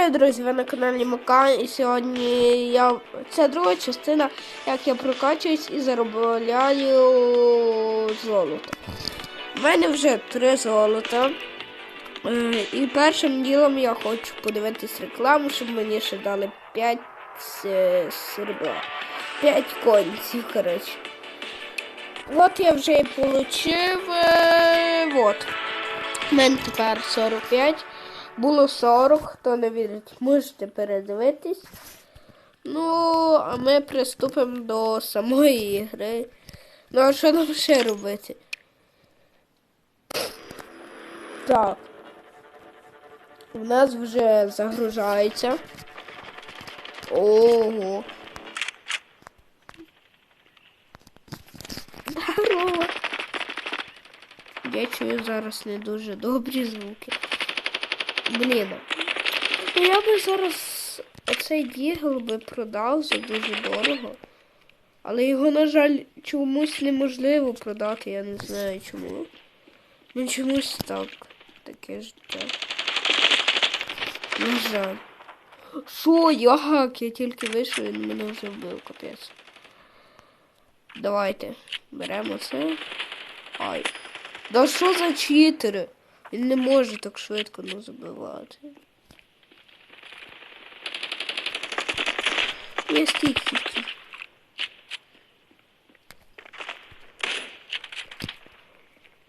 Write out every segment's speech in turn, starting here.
привіт, друзі! Ви на каналі Макан і сьогодні я... це друга частина, як я прокачуюсь і заробляю золото. У мене вже три золота. Е, І першим ділом я хочу подивитись рекламу, щоб мені ще дали 5 е, серебра. 5 конців, коротше. От я вже і получив. е, От. У мене тепер 45. Було 40, хто не вірить, можете передивитись. Ну, а ми приступимо до самої ігри. Ну, а що нам ще робити? Так. У нас вже загружається. Ого. Здорово. Я чую зараз не дуже добрі звуки. Блін. Ну я би зараз оцей дігл би продав за дуже дорого. Але його, на жаль, чомусь неможливо продати, я не знаю чому. Ну чомусь так. Таке життя. На жаль. Що, як? Я тільки вийшов, він мене вже вбив, капець. Давайте. Беремо це. Ай. Да що за читери? Він не може так швидко ну, забивати. Я стік тільки.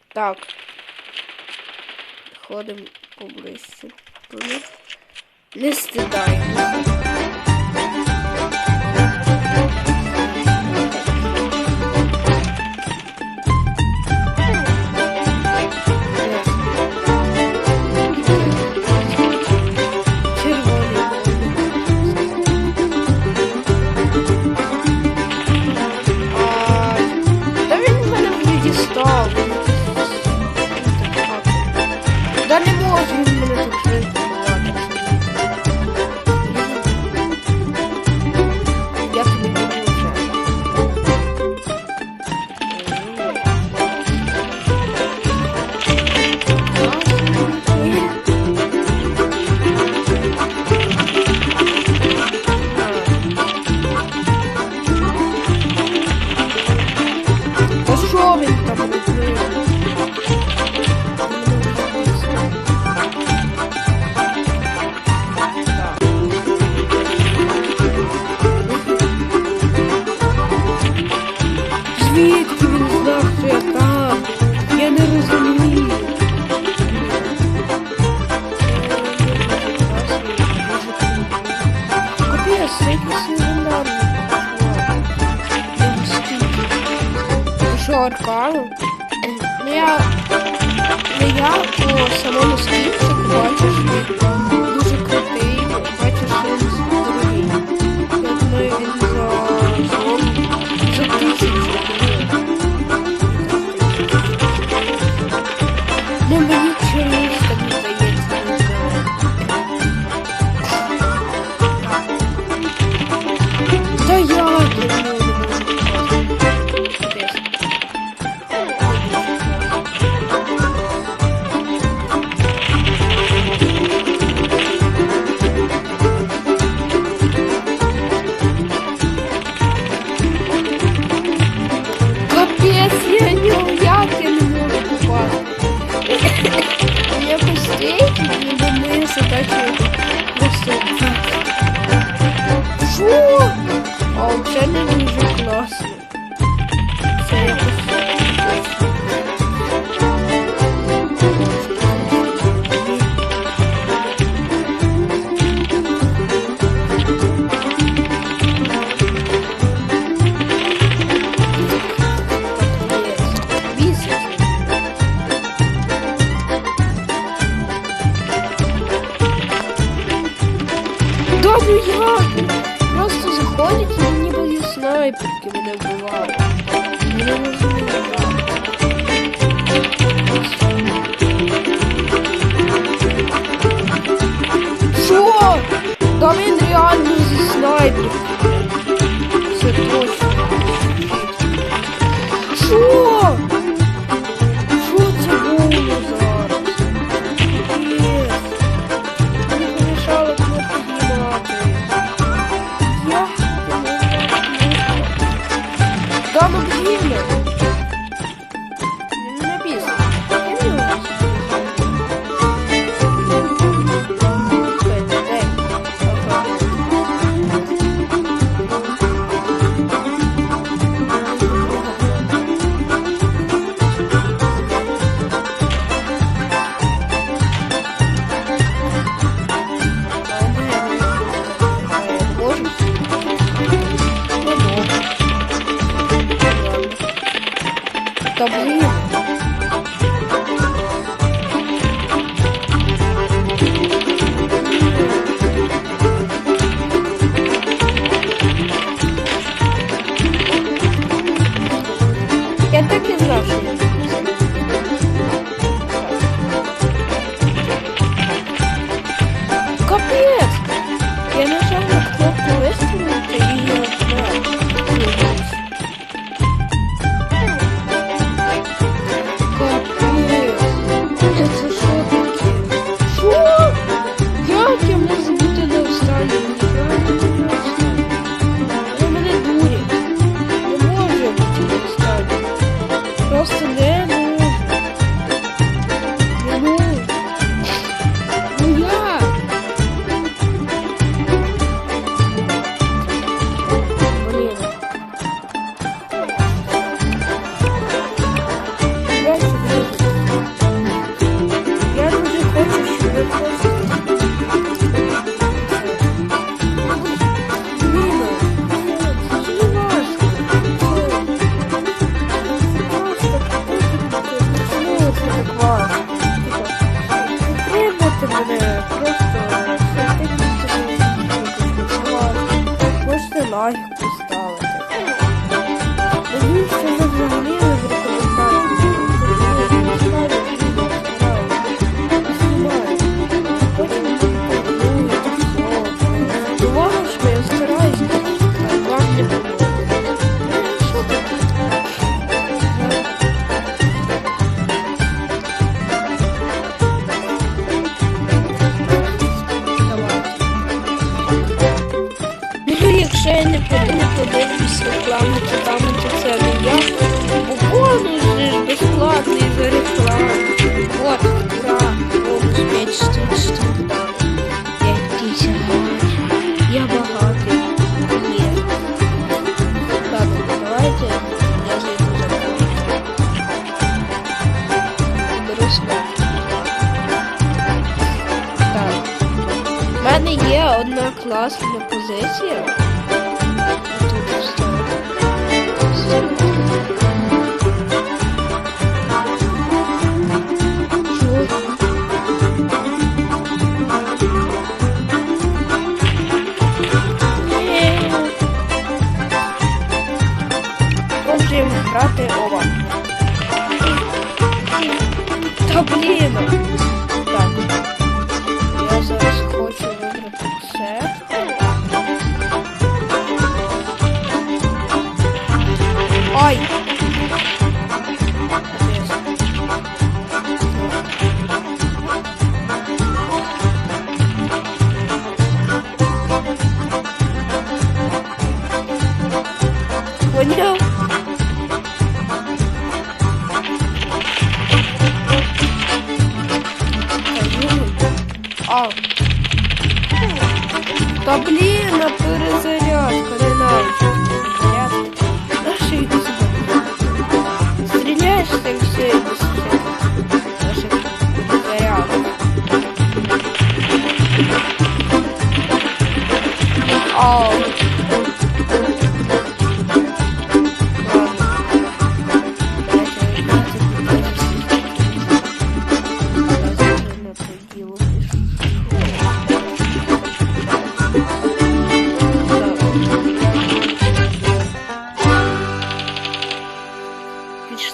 Так. Ходимо поближче. Не стидаємо. Ми задачі просто так. Одна класна позиція. Тут все. Продовжуємо грати ова. Та блін! Та блін, на перезарядка, не йди сюди. Стріляєш, так все. Наша перезарядка. Ау.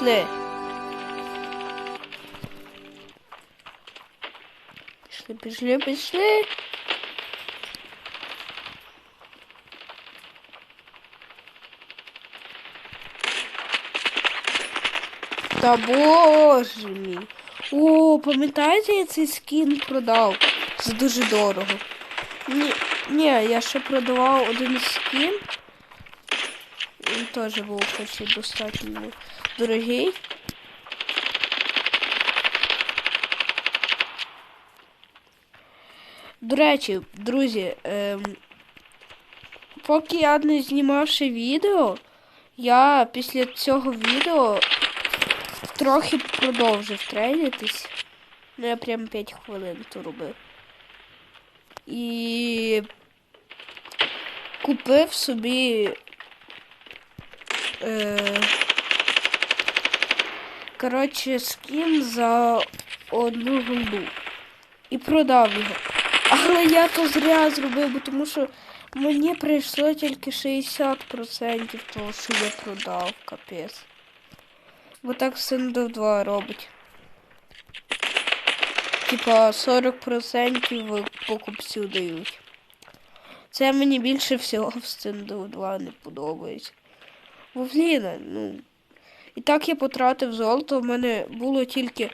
Пішли. Пішли, пішли, пішли. Та боже мій. О, пам'ятаєте, я цей скін продав за дуже дорого. Ні, ні, я ще продавав один скін. Він теж був хоч і достатньо дорогий. До речі, друзі, ем, поки я не знімав ще відео, я після цього відео трохи продовжив трейдитись. Ну, я прям 5 хвилин то робив. І купив собі. Е, коротше, скін за одну голду. І продав його. Але я то зря зробив, бо тому що мені прийшло тільки 60% того, що я продав, капець. Бо так Синдов 2 робить. Типа 40% покупців дають. Це мені більше всього в Синдов 2 не подобається. Бо блін, ну. І так я потратив золото, в мене було тільки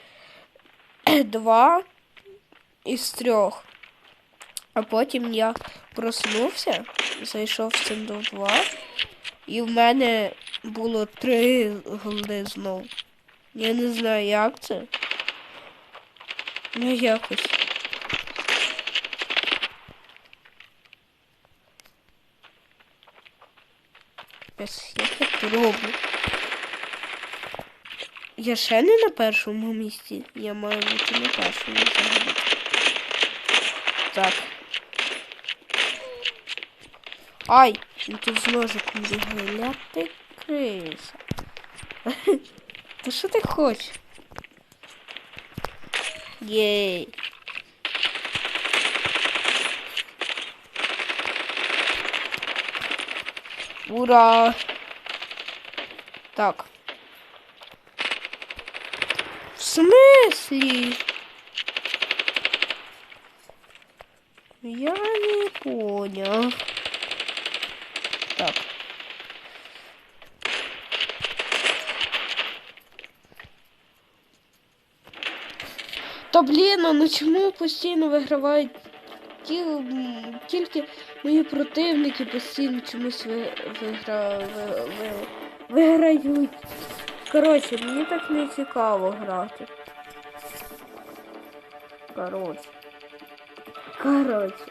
два із трьох. А потім я проснувся, зайшов в Синдов 2, і в мене було три голди знов. Я не знаю, як це. Ну якось. Без я це роблю. Я ще не на першому місці. Я маю бути на першому взагалі. Так. Ай! Він тут з ножиком. Ля криса. Та що ти хочеш? Єй. Ура! Так. В смысле? Я не понял. Так. Та блін, ну чому постійно вигравають ті, тільки мої противники постійно чомусь ви, вигра, ви, ви, виграють. Коротше, мені так не цікаво грати. Коротше. Коротше.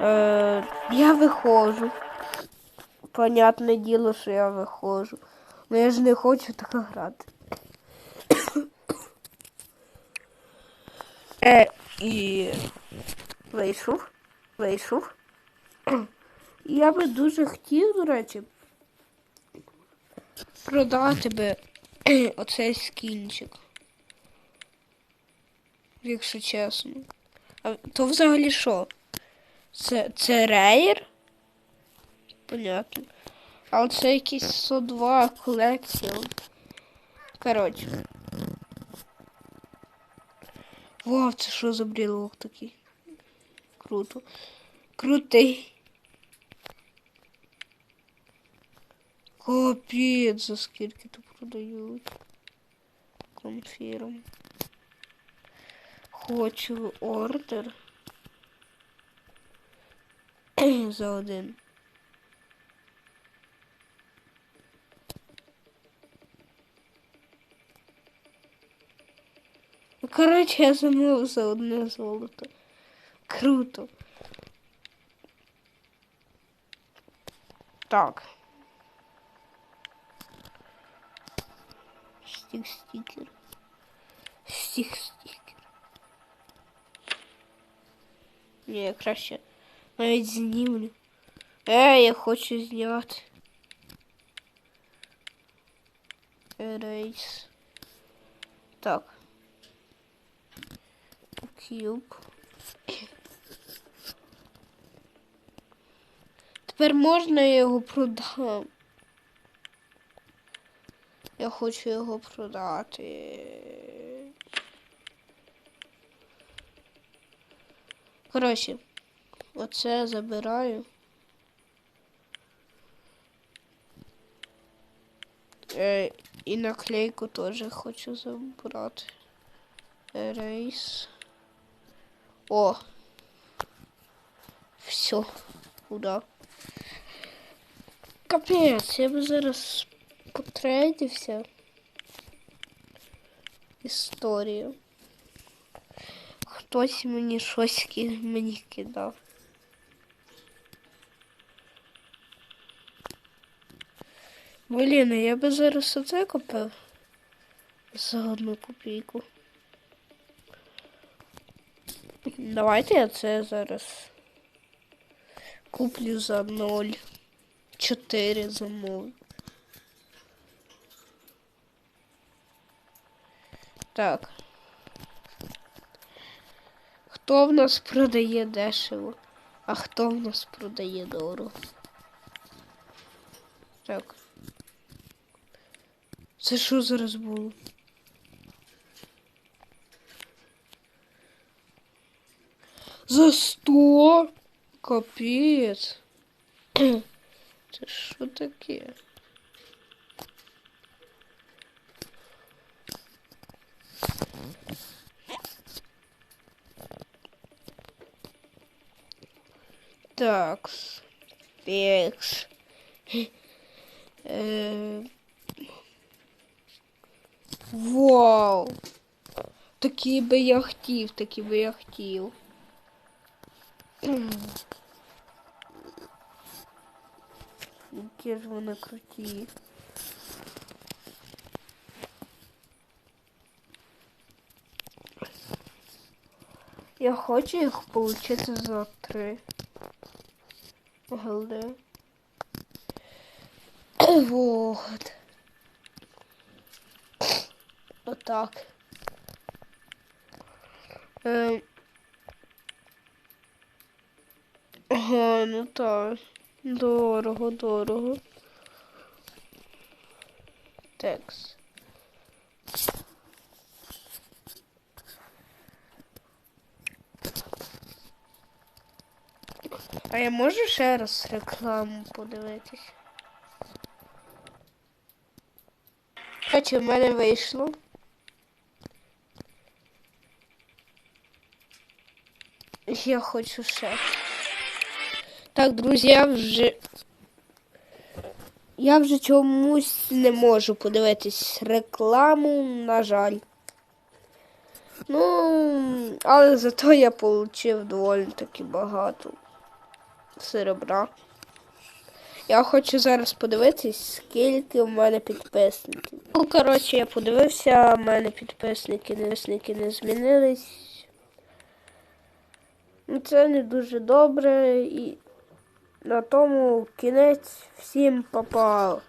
Е, я виходжу. Понятне діло, що я виходжу. Ну я ж не хочу так грати. Е, і вийшов. Вийшов. Я би дуже хотів, до речі, продати би оцей скінчик. Якщо чесно. А то взагалі що? Це, це рейер? Понятно. А оце якийсь 102 колекція. Коротше. Вау, це що за брілок такий? Круто. Крутий. Капець, за скільки то продають. Конфірм. Хочу ордер. за один. Коротше, я замовив за одне золото. Круто. Так. Стік стікер. Стік стікер. Ні, я краще навіть знімлю. Е, я хочу зняти. Erase. Так. Куб. Тепер можна я його продам. Я хочу його продати. Коротше, оце забираю. Е, і наклейку теж хочу забрати. Рейс. О. Все. Куда? Капець, я би зараз потрейдився. Історію. Хтось мені щось мені кидав. Блін, я би зараз оце купив за одну копійку. Давайте я це зараз куплю за 0,4 замовлю. Так. Хто в нас продає дешево, а хто в нас продає дорого? Так. Це що зараз було? За сто? Капець. Це що таке? Такс. Текс. Е, Вау! Такі би я хотів, такі би я хотів. Які ж вони круті. Я хочу їх получити за три. голди. Вот. Отак. Е, Ага, ну так. Дорого, дорого. Текс. А я можу ще раз рекламу подивитись? Хоча в мене вийшло. Я хочу ще. Так, друзі, я вже. Я вже чомусь не можу подивитись рекламу, на жаль. Ну, але зато я отримав доволі таки багато серебра. Я хочу зараз подивитись, скільки в мене підписників. Ну, коротше, я подивився, в мене підписники, підписники не змінились. Ну, Це не дуже добре і на тому кінець всім попав.